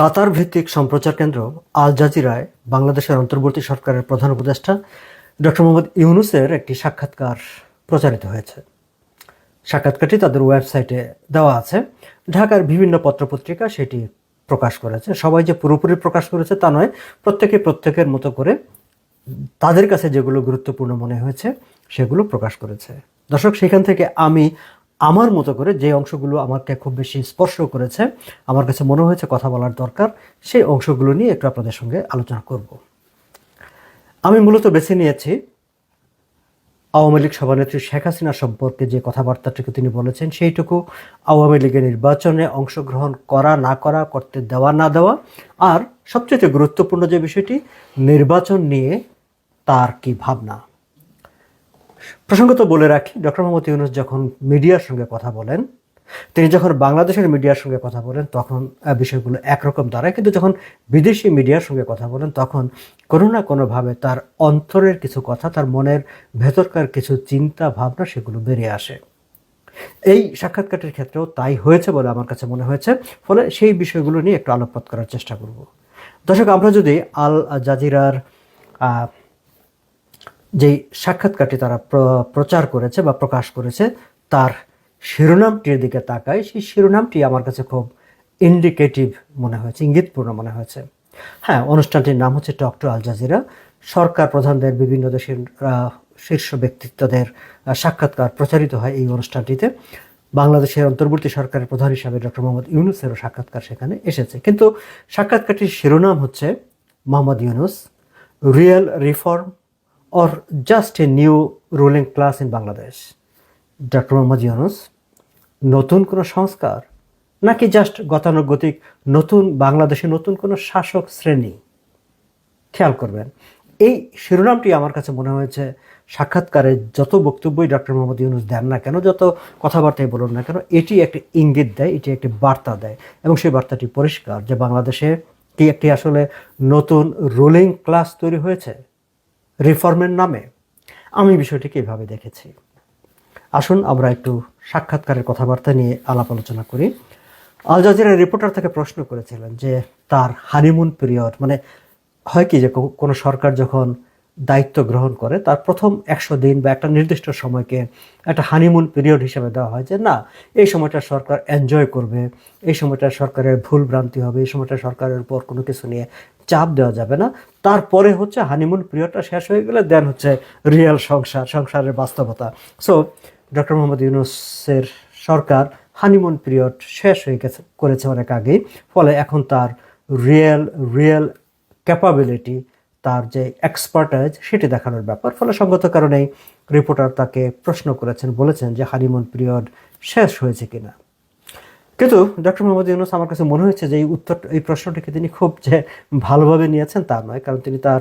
কাতার ভিত্তিক সম্প্রচার কেন্দ্র আল জাজিরায় বাংলাদেশের অন্তর্বর্তী সরকারের প্রধান উপদেষ্টা ডক্টর মোহাম্মদ ইউনুসের একটি সাক্ষাৎকার প্রচারিত হয়েছে। সাক্ষাৎকারটি তাদের ওয়েবসাইটে দেওয়া আছে। ঢাকার বিভিন্ন পত্রপত্রিকা সেটি প্রকাশ করেছে। সবাই যে পুরোপুরি প্রকাশ করেছে তা নয়, প্রত্যেকে প্রত্যেকের মতো করে তাদের কাছে যেগুলো গুরুত্বপূর্ণ মনে হয়েছে সেগুলো প্রকাশ করেছে। দর্শক, সেখান থেকে আমি আমার মতো করে যে অংশগুলো আমাকে খুব বেশি স্পর্শ করেছে, আমার কাছে মনে হয়েছে কথা বলার দরকার, সেই অংশগুলো নিয়ে একটু আপনাদের সঙ্গে আলোচনা করব। আমি মূলত বেছে নিয়েছি আওয়ামী লীগ সভানেত্রী শেখ হাসিনা সম্পর্কে যে কথাবার্তাটুকু তিনি বলেছেন, সেইটুকু আওয়ামী লীগের নির্বাচনে অংশগ্রহণ করা, না করা, করতে দেওয়া, না দেওয়া, আর সবচেয়ে গুরুত্বপূর্ণ যে বিষয়টি, নির্বাচন নিয়ে তার কি ভাবনা? প্রসঙ্গত বলে রাখি, ডক্টর মোহাম্মদ ইউনুস যখন মিডিয়ার সঙ্গে কথা বলেন, তিনি যখন বাংলাদেশের মিডিয়ার সঙ্গে কথা বলেন, তখন বিষয়গুলো একরকম দাঁড়ায়। কিন্তু যখন বিদেশি মিডিয়ার সঙ্গে কথা বলেন, তখন কোনো না কোনোভাবে তার অন্তরের কিছু কথা, তার মনের ভেতরকার কিছু চিন্তা, ভাবনা সেগুলো বেরিয়ে আসে। এই সাক্ষাৎকারের ক্ষেত্রেও তাই হয়েছে বলে আমার কাছে মনে হয়েছে। ফলে সেই বিষয়গুলো নিয়ে একটু আলোকপাত করার চেষ্টা করব। দর্শক, আমরা যদি আল জাজিরার যেই সাক্ষাৎকারটি তারা প্র- প্রচার করেছে বা প্রকাশ করেছে, তার শিরোনামটির দিকে তাকায়, সেই শিরোনামটি আমার কাছে খুব ইন্ডিকেটিভ মনে হয়েছে, ইঙ্গিতপূর্ণ মনে হয়েছে। হ্যাঁ অনুষ্ঠানটির নাম হচ্ছে টক টু আল জাজিরা সরকার প্রধানদের, বিভিন্ন দেশের শীর্ষ ব্যক্তিত্বদের সাক্ষাৎকার প্রচারিত হয় এই অনুষ্ঠানটিতে। বাংলাদেশের অন্তর্বর্তী সরকারের প্রধান হিসাবে ডক্টর মোহাম্মদ ইউনুসেরও সাক্ষাৎকার সেখানে এসেছে। কিন্তু সাক্ষাৎকারটির শিরোনাম হচ্ছে Mohammad Yunus real reform or just a new ruling class in Bangladesh doctor Mohammad Yunus নতুন কোনো সংস্কার নাকি জাস্ট গতানুগতিক নতুন বাংলাদেশে নতুন কোনো শাসক শ্রেণি? খেয়াল করবেন, এই শিরোনামটি আমার কাছে মনে হয়েছে সাক্ষাৎকারে যত বক্তব্যই ডক্টর মোহাম্মদ ইউনুস দেন না কেন, যত কথাবার্তাই বলুন না কেন, এটি একটি ইঙ্গিত দেয়, এটি একটি বার্তা দেয়। এবং সেই বার্তাটি পরিষ্কার যে বাংলাদেশে কি একটি আসলে নতুন রুলিং ক্লাস তৈরি হয়েছে? রিফর্মের নামে আমি বিষয়টিকে এইভাবে দেখেছি। আসুন আমরা একটু সাক্ষাৎকারের কথাবার্তা নিয়ে আলাপ আলোচনা করি। আল জাজিরা রিপোর্টার তাকে প্রশ্ন করেছিলেন যে তার হানিমুন পিরিয়ড মানে হয় কি যে কোনো সরকার যখন দায়িত্ব গ্রহণ করে, তার প্রথম একশো দিন বা একটা নির্দিষ্ট সময়কে একটা হানিমুন পিরিয়ড হিসেবে দেওয়া হয় যে না, এই সময়টা সরকার এনজয় করবে, এই সময়টা সরকারের ভুল ভ্রান্তি হবে, এই সময়টা সরকারের উপর কোনো কিছু নিয়ে চাপ দেওয়া যাবে না। তারপরে হচ্ছে হানিমুন পিরিয়ডটা শেষ হয়ে গেলে দেন হচ্ছে রিয়েল সংসার, সংসারের বাস্তবতা। সো ডক্টর মোহাম্মদ ইউনুসের সরকার হানিমুন পিরিয়ড শেষ হয়ে গেছে, করেছে অনেক আগেই। ফলে এখন তার রিয়েল রিয়েল ক্যাপাবিলিটি তার যে এক্সপার্টাইজ সেটি দেখানোর ব্যাপার। ফলে সঙ্গত কারণেই রিপোর্টার তাকে প্রশ্ন করেছেন, বলেছেন যে হানিমুন পিরিয়ড শেষ হয়েছে কিনা। কিন্তু ডক্টর মোহাম্মদ ইউনুস আমার কাছে মনে হয়েছে যে এই উত্তর, এই প্রশ্নটিকে তিনি খুব যে ভালোভাবে নিয়েছেন তা নয়, কারণ তিনি তার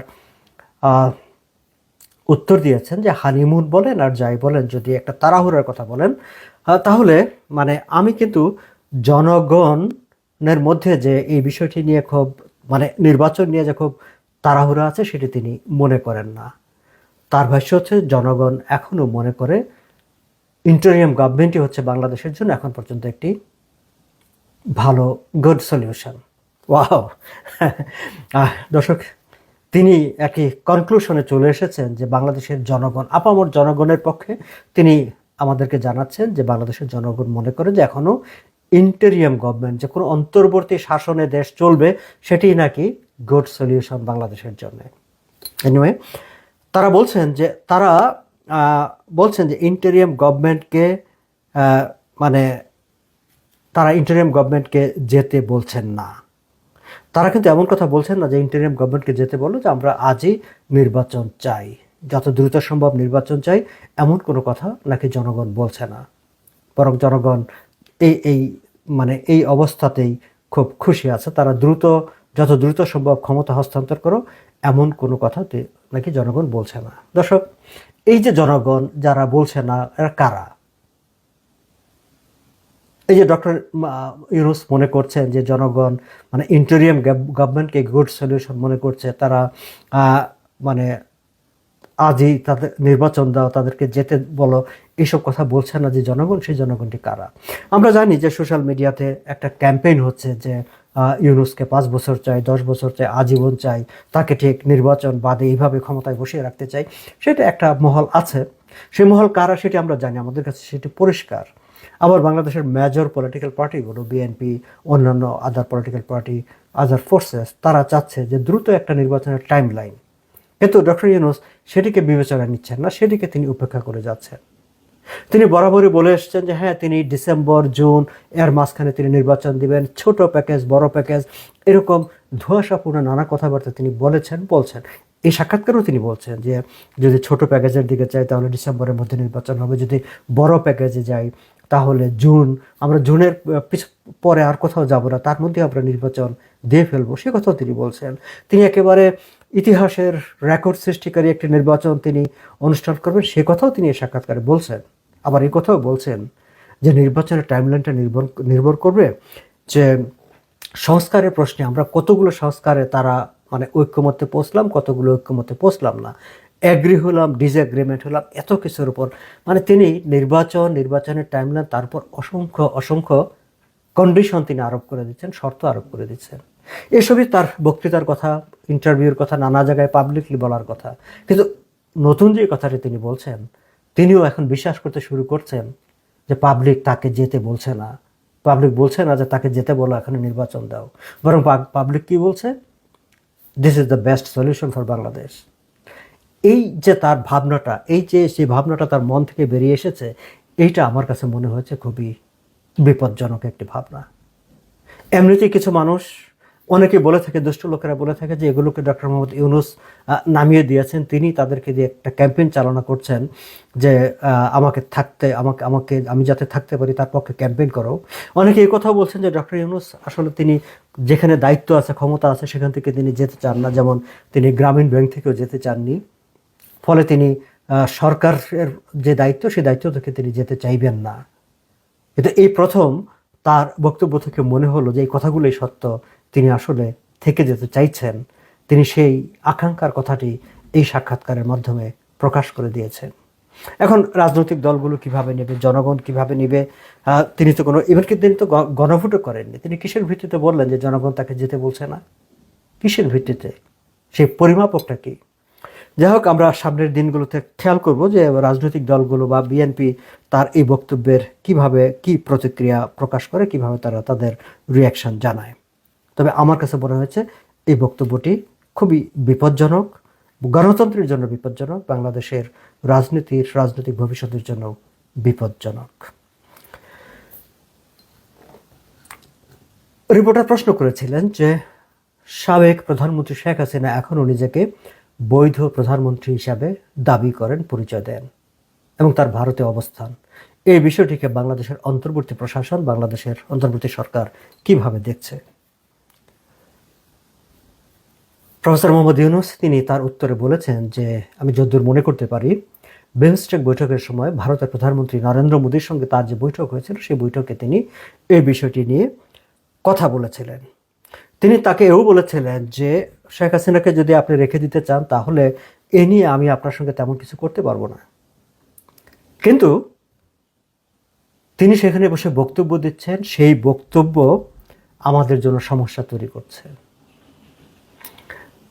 উত্তর দিয়েছেন যে হানিমুন বলেন আর যাই বলেন, যদি একটা তাড়াহুড়ার কথা বলেন তাহলে মানে আমি কিন্তু জনগণের মধ্যে যে এই বিষয়টি নিয়ে খুব মানে নির্বাচন নিয়ে যে খুব তাড়াহুড়া আছে সেটি তিনি মনে করেন না। তার ভাষ্য হচ্ছে জনগণ এখনও মনে করে, ইন্টারিয়াম গভর্নমেন্টই হচ্ছে বাংলাদেশের জন্য এখন পর্যন্ত একটি ভালো গুড সলিউশন ওয়াও দর্শক, তিনি একই কনক্লুশনে চলে এসেছেন যে বাংলাদেশের জনগণ, আপামর জনগণের পক্ষে তিনি আমাদেরকে জানাচ্ছেন যে বাংলাদেশের জনগণ মনে করে যে এখনও ইন্টেরিয়াম গভর্নমেন্ট যে কোনো অন্তর্বর্তী শাসনে দেশ চলবে, সেটি নাকি গুড সলিউশন বাংলাদেশের জন্য। এনিওয়ে তারা বলছেন যে তারা বলছেন যে ইন্টেরিয়াম গভর্নমেন্টকে মানে তারা ইন্টারিয়াম গভর্নমেন্টকে যেতে বলছেন না। তারা কিন্তু এমন কথা বলছেন না যে ইন্টারিয়াম গভর্নমেন্টকে যেতে বলো যে আমরা আজই নির্বাচন চাই। যত দ্রুত সম্ভব নির্বাচন চাই, এমন কোনো কথা নাকি জনগণ বলছে না। বরং জনগণ এই এই মানে এই অবস্থাতেই খুব খুশি আছে। তারা দ্রুত, যত দ্রুত সম্ভব ক্ষমতা হস্তান্তর করো, এমন কোনো কথা তে- নাকি জনগণ বলছে না। দর্শক, এই যে জনগণ যারা বলছে না, এরা কারা? এই যে ডক্টর ইউনুস মনে করছেন যে জনগণ মানে ইন্টেরিয়াম গভর্নমেন্টকে গুড সলিউশন মনে করছে, তারা মানে আজই তাদের নির্বাচন দাও, তাদেরকে যেতে বলো এইসব কথা বলছে না যে জনগণ, সেই জনগণটি কারা? আমরা জানি যে সোশ্যাল মিডিয়াতে একটা ক্যাম্পেইন হচ্ছে যে ইউনুসকে পাঁচ বছর চাই, দশ বছর চাই, আজীবন চাই, তাকে ঠিক নির্বাচন বাদে এইভাবে ক্ষমতায় বসিয়ে রাখতে চাই, সেটা একটা মহল আছে। সেই মহল কারা সেটি আমরা জানি, আমাদের কাছে সেটি পরিষ্কার। আবার বাংলাদেশের মেজর পলিটিক্যাল পার্টিগুলো বিএনপি অন্যান্য other political party other forces তারা চাচ্ছে যে দ্রুত একটা নির্বাচনের টাইম লাইন কিন্তু ডক্টর ইউনুস সেটিকে বিবেচনায় নিচ্ছেন না, সেটিকে তিনি উপেক্ষা করে যাচ্ছেন। তিনি বরাবরই বলে এসেছেন যে হ্যাঁ তিনি ডিসেম্বর জুন এর মাঝখানে তিনি নির্বাচন দিবেন, ছোট প্যাকেজ বড় প্যাকেজ এরকম ধোঁয়াশাপূর্ণ নানা কথাবার্তা তিনি বলেছেন, বলছেন। এই সাক্ষাৎকারও তিনি বলছেন যে, যদি ছোট প্যাকেজের দিকে চাই তাহলে ডিসেম্বরের মধ্যে নির্বাচন হবে, যদি বড় প্যাকেজে যাই তাহলে জুন, আমরা জুনের পরে আর কোথাও যাব না। তার মধ্যে আমরা নির্বাচন দিয়ে ফেলব, সে কথাও তিনি বলছেন। তিনি একেবারে ইতিহাসের রেকর্ড সৃষ্টিকারী একটি নির্বাচন তিনি অনুষ্ঠান করবেন, সে কথাও তিনি সাক্ষাৎকারে বলছেন। আবার এই কথাও বলছেন যে নির্বাচনের টাইমলাইনটা নির্ভর নির্ভর করবে যে সংস্কারের প্রশ্নে আমরা কতগুলো সংস্কারে তারা মানে ঐক্যমত্যে পৌঁছলাম, কতগুলো ঐক্যমত্যে পৌঁছলাম না। অ্যাগ্রি হলাম ডিসএগ্রিমেন্ট হলাম, এত কিছুর উপর। মানে তিনি নির্বাচন, নির্বাচনের টাইম টাইমলাইন তারপর অসংখ্য অসংখ্য কন্ডিশন তিনি আরোপ করে দিচ্ছেন, শর্ত আরোপ করে দিচ্ছেন। এসবই তার বক্তৃতার কথা ইন্টারভিউর কথা, নানা জায়গায় পাবলিকলি বলার কথা। কিন্তু নতুন যে কথাটি তিনি বলছেন, তিনিও এখন বিশ্বাস করতে শুরু করছেন যে পাবলিক তাকে যেতে বলছে না। পাবলিক বলছে না যে তাকে যেতে বলো এখানে নির্বাচন দাও। বরং পাবলিক কি বলছে? This is the best solution for Bangladesh এই যে তার ভাবনাটা, এই যে সেই ভাবনাটা তার মন থেকে বেরিয়ে এসেছে, এইটা আমার কাছে মনে হয়েছে খুবই বিপজ্জনক একটি ভাবনা। এমনিতেই কিছু মানুষ অনেকে বলে থাকে, দুষ্ট লোকেরা বলে থাকে যে এগুলোকে ডক্টর মোহাম্মদ ইউনুস নামিয়ে দিয়েছেন। তিনি তাদেরকে দিয়ে একটা ক্যাম্পেইন চালনা করছেন যে আমাকে থাকতে, আমাকে আমাকে, আমি যাতে থাকতে পারি, তার পক্ষে ক্যাম্পেইন করো। অনেকে এই কথাও বলছেন যে, ডক্টর ইউনুস, আসলে তিনি যেখানে দায়িত্ব আছে, ক্ষমতা আছে, সেখান থেকে তিনি যেতে চান না। যেমন তিনি গ্রামীণ ব্যাংক থেকেও যেতে চাননি। ফলে তিনি সরকারের যে দায়িত্ব সেই দায়িত্ব থেকে তিনি যেতে চাইবেন না। কিন্তু এই প্রথম তার বক্তব্য থেকে মনে হলো যে এই কথাগুলোই সত্য। তিনি আসলে থেকে যেতে চাইছেন। তিনি সেই আকাঙ্ক্ষার কথাটি এই সাক্ষাৎকারের মাধ্যমে প্রকাশ করে দিয়েছেন। এখন রাজনৈতিক দলগুলো কীভাবে নেবে, জনগণ কীভাবে নেবে? তিনি তো কোনো কিন্তু তিনি তো গণভোটও করেননি। তিনি কিসের ভিত্তিতে বললেন যে জনগণ তাকে যেতে বলছে না? কিসের ভিত্তিতে? সেই পরিমাপকটা কি? যাই হোক, আমরা সামনের দিনগুলোতে খেয়াল করব যে রাজনৈতিক দলগুলো বা বিএনপি তার এই বক্তব্যের কীভাবে কি প্রতিক্রিয়া প্রকাশ করে, কীভাবে তারা তাদের রিয়াকশন জানায়। তবে আমার কাছে মনে হয়েছে, এই বক্তব্যটি খুবই বিপজ্জনক, গণতন্ত্রের জন্য বিপজ্জনক, বাংলাদেশের রাজনীতির, রাজনৈতিক ভবিষ্যতের জন্য বিপজ্জনক। রিপোর্টার প্রশ্ন করেছিলেন যে, সাবেক প্রধানমন্ত্রী শেখ হাসিনা এখনও নিজেকে বৈধ প্রধানমন্ত্রী হিসাবে দাবি করেন, পরিচয় দেন এবং তার ভারতে অবস্থান। এই বিষয়টিকে বাংলাদেশের অন্তর্বর্তী প্রশাসন, বাংলাদেশের অন্তর্বর্তী সরকার কীভাবে দেখছে? প্রফেসর মোহাম্মদ ইউনুস, তিনি তার উত্তরে বলেছেন যে, আমি যদ্দূর মনে করতে পারি বিমস্টেক বৈঠকের সময় ভারতের প্রধানমন্ত্রী নরেন্দ্র মোদীর সঙ্গে তার যে বৈঠক হয়েছিল, সেই বৈঠকে তিনি এই বিষয়টি নিয়ে কথা বলেছিলেন। তিনি তাকে এও বলেছিলেন যে, শেখ হাসিনাকে যদি আপনি রেখে দিতে চান, তাহলে এ নিয়ে আমি আপনার সঙ্গে তেমন কিছু করতে পারব না। কিন্তু তিনি সেখানে বসে বক্তব্য দিচ্ছেন, সেই বক্তব্য আমাদের জন্য সমস্যা তৈরি করছে।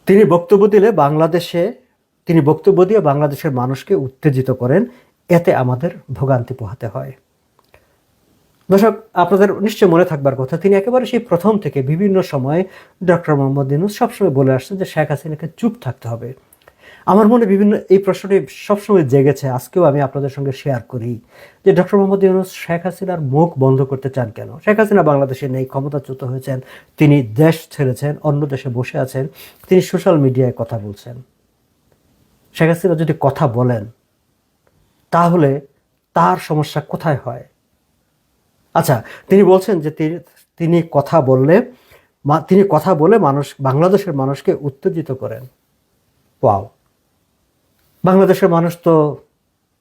তিনি বক্তব্য দিলে বাংলাদেশে, তিনি বক্তব্য দিয়ে বাংলাদেশের মানুষকে উত্তেজিত করেন। এতে আমাদের ভোগান্তি পোহাতে হয়। দর্শক, আপনাদের নিশ্চয় মনে থাকবার কথা, তিনি একেবারে সেই প্রথম থেকে বিভিন্ন সময়ে ডক্টর মোহাম্মদ ইনুস সবসময় বলে আসছেন যে শেখ হাসিনাকে চুপ থাকতে হবে। আমার মনে বিভিন্ন এই প্রশ্নটি সবসময় জেগেছে। আজকেও আমি আপনাদের সঙ্গে শেয়ার করি যে ডক্টর মোহাম্মদ ইউনুস শেখ হাসিনার মুখ বন্ধ করতে চান কেন? শেখ হাসিনা বাংলাদেশে নেই, ক্ষমতাচ্যুত হয়েছেন, তিনি দেশ ছেড়েছেন, অন্য দেশে বসে আছেন, তিনি সোশ্যাল মিডিয়ায় কথা বলছেন। শেখ হাসিনা যদি কথা বলেন, তাহলে তার সমস্যা কোথায় হয়? আচ্ছা তিনি বলছেন যে তিনি- কথা বললে তিনি কথা বলে মানুষ, বাংলাদেশের মানুষকে উত্তেজিত করেন। ওয়াও বাংলাদেশের মানুষ তো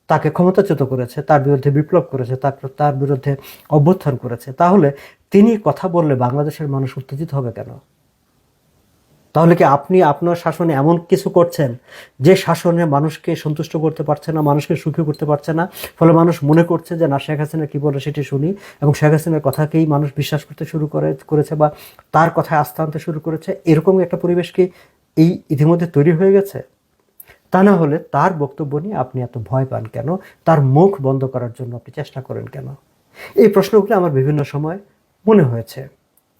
তাকে ক্ষমতাচ্যুত করেছে, তার বিরুদ্ধে বিপ্লব করেছে, তার তার বিরুদ্ধে অভ্যুত্থান করেছে। তাহলে তিনি কথা বললে বাংলাদেশের মানুষ উত্তেজিত হবে কেন? তাহলে কি আপনি আপনার শাসনে এমন কিছু করছেন যে শাসনে মানুষকে সন্তুষ্ট করতে পারছে না, মানুষকে সুখী করতে পারছে না? ফলে মানুষ মনে করছে যে, না, শেখ হাসিনা কী বলে সেটি শুনি। এবং শেখ হাসিনার কথাকেই মানুষ বিশ্বাস করতে শুরু করে, করেছে বা তার কথায় আস্থা আনতে শুরু করেছে। এরকম একটা পরিবেশ কি এই ইতিমধ্যে তৈরি হয়ে গেছে? তা না হলে তার বক্তব্য নিয়ে আপনি এত ভয় পান কেন? তার মুখ বন্ধ করার জন্য আপনি চেষ্টা করেন কেন? এই প্রশ্নগুলো আমার বিভিন্ন সময় মনে হয়েছে।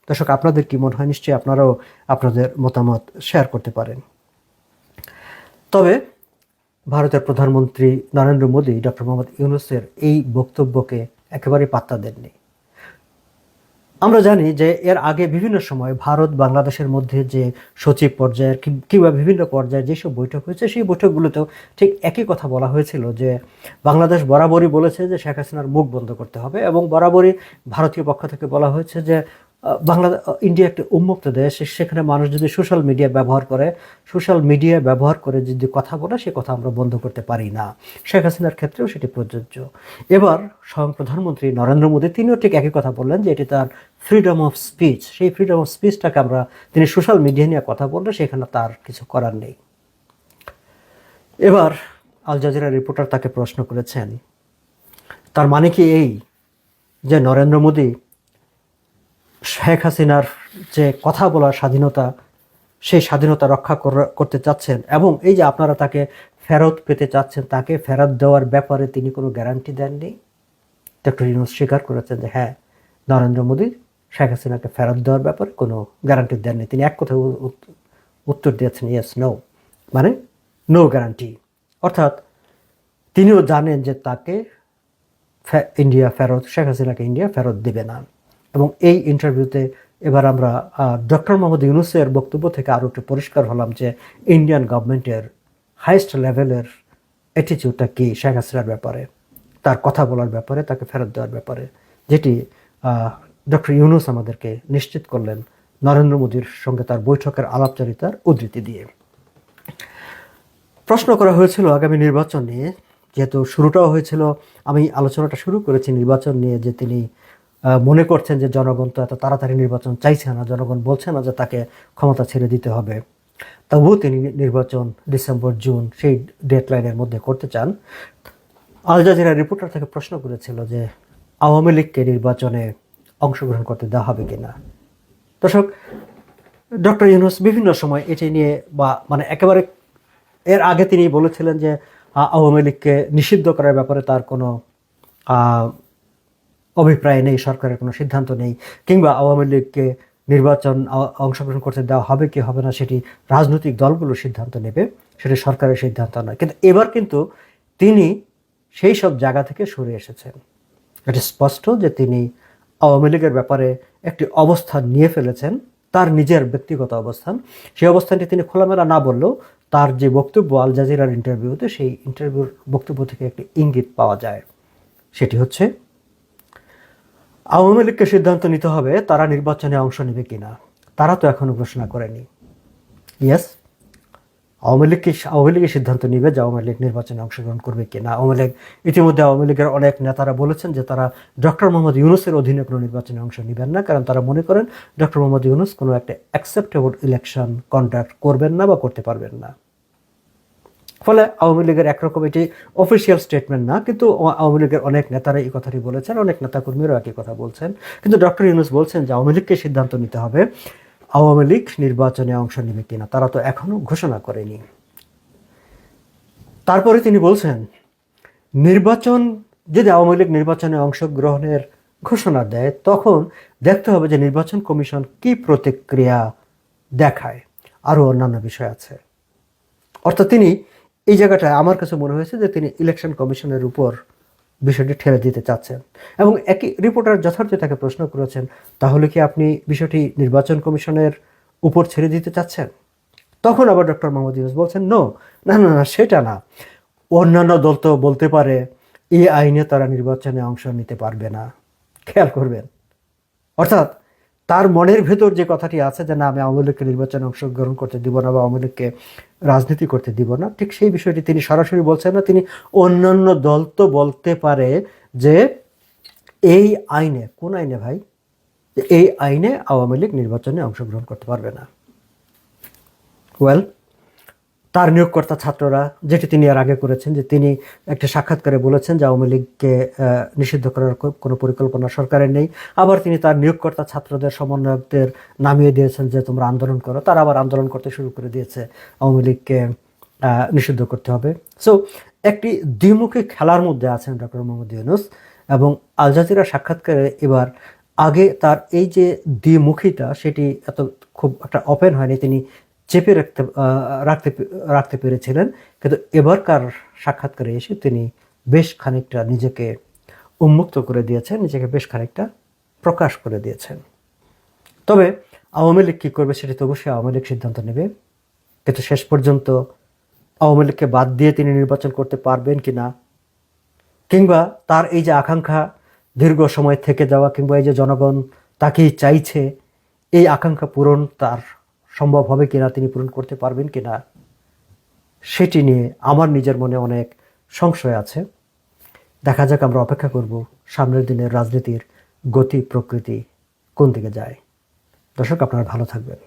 দর্শক, আপনাদের কি মনে হয়? নিশ্চয়ই আপনারাও আপনাদের মতামত শেয়ার করতে পারেন। তবে ভারতের প্রধানমন্ত্রী নরেন্দ্র মোদী ডক্টর মোহাম্মদ ইউনুসের এই বক্তব্যকে একেবারে পাত্তা দেননি। আমরা জানি যে এর আগে বিভিন্ন সময় ভারত, বাংলাদেশের মধ্যে যে সচিব পর্যায়ের কিংবা বিভিন্ন পর্যায়ের যেসব বৈঠক হয়েছে, সেই বৈঠকগুলোতেও ঠিক একই কথা বলা হয়েছিল যে বাংলাদেশ বরাবরই বলেছে যে শেখ হাসিনার মুখ বন্ধ করতে হবে এবং বরাবরই ভারতীয় পক্ষ থেকে বলা হয়েছে যে বাংলা, ইন্ডিয়া একটি উন্মুক্ত দেশ, সেখানে মানুষ যদি সোশ্যাল মিডিয়া ব্যবহার করে সোশ্যাল মিডিয়া ব্যবহার করে যদি কথা বলে, সে কথা আমরা বন্ধ করতে পারি না। শেখ হাসিনার ক্ষেত্রেও সেটি প্রযোজ্য। এবার স্বয়ং প্রধানমন্ত্রী নরেন্দ্র মোদী, তিনিও ঠিক একই কথা বললেন যে এটি তার ফ্রিডম অফ স্পিচ সেই ফ্রিডম অফ স্পিচটাকে আমরা, তিনি সোশ্যাল মিডিয়া নিয়ে কথা বললে সেখানে তার কিছু করার নেই। এবার আল জাজিরা রিপোর্টার তাকে প্রশ্ন করেছেন, তার মানে কি এই যে নরেন্দ্র মোদী শেখ হাসিনার যে কথা বলার স্বাধীনতা, সেই স্বাধীনতা রক্ষা কর- করতে চাচ্ছেন এবং এই যে আপনারা তাকে ফেরত পেতে চাচ্ছেন, তাকে ফেরত দেওয়ার ব্যাপারে তিনি কোনো গ্যারান্টি দেননি? ডক্টর ইউনুস স্বীকার করেছেন যে হ্যাঁ নরেন্দ্র মোদী শেখ হাসিনাকে ফেরত দেওয়ার ব্যাপারে কোনো গ্যারান্টি দেননি। তিনি এক কথায় উত্তর দিয়েছেন ইয়েস নো মানে নো গ্যারান্টি অর্থাৎ তিনিও জানেন যে তাকে ইন্ডিয়া ফেরত, শেখ হাসিনাকে ইন্ডিয়া ফেরত দেবে না। এবং এই ইন্টারভিউতে এবার আমরা ডক্টর মোহাম্মদ ইউনুসের বক্তব্য থেকে আরও একটু পরিষ্কার হলাম যে ইন্ডিয়ান গভর্নমেন্টের হাইস্ট লেভেলের অ্যাটিচিউডটা কি শেখ হাসিনার ব্যাপারে? তার কথা বলার ব্যাপারে, তাকে ফেরত দেওয়ার ব্যাপারে। যেটি ডক্টর ইউনুস আমাদেরকে নিশ্চিত করলেন নরেন্দ্র মোদীর সঙ্গে তার বৈঠকের আলাপচারিতার উদ্ধৃতি দিয়ে। প্রশ্ন করা হয়েছিল আগামী নির্বাচন নিয়ে। যেহেতু শুরুটাও হয়েছিল, আমি আলোচনাটা শুরু করেছি নির্বাচন নিয়ে যে তিনি মনে করছেন যে জনগণ তো এত তাড়াতাড়ি নির্বাচন চাইছে না, জনগণ বলছে না যে তাকে ক্ষমতা ছেড়ে দিতে হবে। তবুও তিনি নির্বাচন ডিসেম্বর, জুন সেই ডেডলাইনের মধ্যে করতে চান। আল জাজিরা রিপোর্টার থেকে প্রশ্ন করেছিল যে আওয়ামী লীগকে নির্বাচনে অংশগ্রহণ করতে দেওয়া হবে কিনা। দর্শক, ডক্টর ইউনুস বিভিন্ন সময় এটি নিয়ে বা মানে একেবারে এর আগে তিনি বলেছিলেন যে আওয়ামী লীগকে নিষিদ্ধ করার ব্যাপারে তার কোনো অভিপ্রায় নেই, সরকারের কোনো সিদ্ধান্ত নেই, কিংবা আওয়ামী লীগকে নির্বাচন অংশগ্রহণ করতে দেওয়া হবে কি হবে না সেটি রাজনৈতিক দলগুলো সিদ্ধান্ত নেবে, সেটি সরকারের সিদ্ধান্ত নয়। কিন্তু এবার কিন্তু তিনি সেই সব জায়গা থেকে সরে এসেছেন। এটি স্পষ্ট যে তিনি আওয়ামী লীগের ব্যাপারে একটি অবস্থান নিয়ে ফেলেছেন, তার নিজের ব্যক্তিগত অবস্থান। সেই অবস্থানটি তিনি খোলামেলা না বললেও তার যে বক্তব্য আল জাজিরার ইন্টারভিউতে, সেই ইন্টারভিউর বক্তব্য থেকে একটি ইঙ্গিত পাওয়া যায়। সেটি হচ্ছে আওয়ামী লীগকে সিদ্ধান্ত নিতে হবে তারা নির্বাচনে অংশ নেবে কিনা। তারা তো এখনও ঘোষণা করেনি। ইয়েস আওয়ামী লীগকে আওয়ামী লীগের সিদ্ধান্ত নিবে যে আওয়ামী লীগ নির্বাচনে অংশগ্রহণ করবে কিনা। আওয়ামী লীগ ইতিমধ্যে আওয়ামী লীগের অনেক নেতারা বলেছেন যে তারা ডক্টর মোহাম্মদ ইউনুসের অধীনে কোনো নির্বাচনে অংশ নেবেন না, কারণ তারা মনে করেন ডক্টর মোহাম্মদ ইউনুস কোনো একটা অ্যাকসেপ্টেবল ইলেকশন কন্ডাক্ট করবেন না বা করতে পারবেন না। ফলে আওয়ামী লীগের একরকম এটি অফিসিয়াল স্টেটমেন্ট না, কিন্তু আওয়ামী লীগের অনেক নেতারা এই কথাটি বলেছেন, অনেক নেতাকর্মীরাও একই কথা বলছেন। কিন্তু ডক্টর ইউনুস বলছেন যে আওয়ামী লীগকে সিদ্ধান্ত নিতে হবে, আওয়ামী লীগ নির্বাচনে অংশ নেবে কিনা, তারা তো এখনও ঘোষণা করেনি। তারপরে তিনি বলছেন, নির্বাচন, যদি আওয়ামী লীগ নির্বাচনে অংশগ্রহণের ঘোষণা দেয়, তখন দেখতে হবে যে নির্বাচন কমিশন কি প্রতিক্রিয়া দেখায়। আরও অন্যান্য বিষয় আছে। অর্থাৎ তিনি এই জায়গাটায় আমার কাছে মনে হয়েছে যে তিনি ইলেকশন কমিশনের উপর বিষয়টি ঠেলে দিতে চাচ্ছেন। এবং একই রিপোর্টার যথার্থ তাকে প্রশ্ন করেছেন, তাহলে কি আপনি বিষয়টি নির্বাচন কমিশনের উপর ছেড়ে দিতে চাচ্ছেন? তখন আবার ডক্টর মোহাম্মদ ইউনুস বলছেন, নো, না না না, সেটা না। অন্যান্য দল তো বলতে পারে, এই আইনে তারা নির্বাচনে অংশ নিতে পারবে না। খেয়াল করবেন। অর্থাৎ তার মনের ভেতর যে কথাটি আছে যে না, আমি আওয়ামী লীগকে নির্বাচনে অংশগ্রহণ করতে দিব না বা আওয়ামী লীগকে রাজনীতি করতে দিব না, ঠিক সেই বিষয়টি তিনি সরাসরি বলছেন না। তিনি অন্যান্য দল তো বলতে পারে যে এই আইনে, কোন আইনে ভাই? এই আইনে আওয়ামী লীগ নির্বাচনে অংশগ্রহণ করতে পারবে না। ওয়েল তার নিয়োগকর্তা ছাত্ররা, যেটি তিনি আর আগে করেছেন, যে তিনি একটি সাক্ষাৎকারে বলেছেন যে আওয়ামী লীগকে নিষিদ্ধ করার কোনো পরিকল্পনা সরকারের নেই। আবার তিনি তার নিয়োগকর্তা ছাত্রদের, সমন্বয়কদের নামিয়ে দিয়েছেন যে তোমরা আন্দোলন করো। তারা আবার আন্দোলন করতে শুরু করে দিয়েছে। আওয়ামী লীগকে নিষিদ্ধ করতে হবে। সো একটি দ্বিমুখী খেলার মধ্যে আছেন ডক্টর মোহাম্মদ ইউনুস এবং আল জাজিরা সাক্ষাৎকারে এবার আগে তার এই যে দ্বিমুখিতা সেটি এত খুব একটা ওপেন হয়নি। তিনি চেপে রাখতে রাখতে রাখতে পেরেছিলেন। কিন্তু এবারকার সাক্ষাৎকারে এসে তিনি বেশ খানিকটা নিজেকে উন্মুক্ত করে দিয়েছেন, নিজেকে বেশ খানিকটা প্রকাশ করে দিয়েছেন। তবে আওয়ামী লীগ কী করবে সেটি তো অবশ্যই আওয়ামী লীগ সিদ্ধান্ত নেবে। কিন্তু শেষ পর্যন্ত আওয়ামী লীগকে বাদ দিয়ে তিনি নির্বাচন করতে পারবেন কি না কিংবা তার এই যে আকাঙ্ক্ষা দীর্ঘ সময় থেকে যাওয়া, কিংবা এই যে জনগণ তাকেই চাইছে, এই আকাঙ্ক্ষা পূরণ তার সম্ভব হবে কিনা, তিনি পূরণ করতে পারবেন কিনা, সেটি নিয়ে আমার নিজের মনে অনেক সংশয় আছে। দেখা যাক, আমরা অপেক্ষা করব সামনের দিনের রাজনীতির গতি প্রকৃতি কোন দিকে যায়। দর্শক, আপনারা ভালো থাকবেন।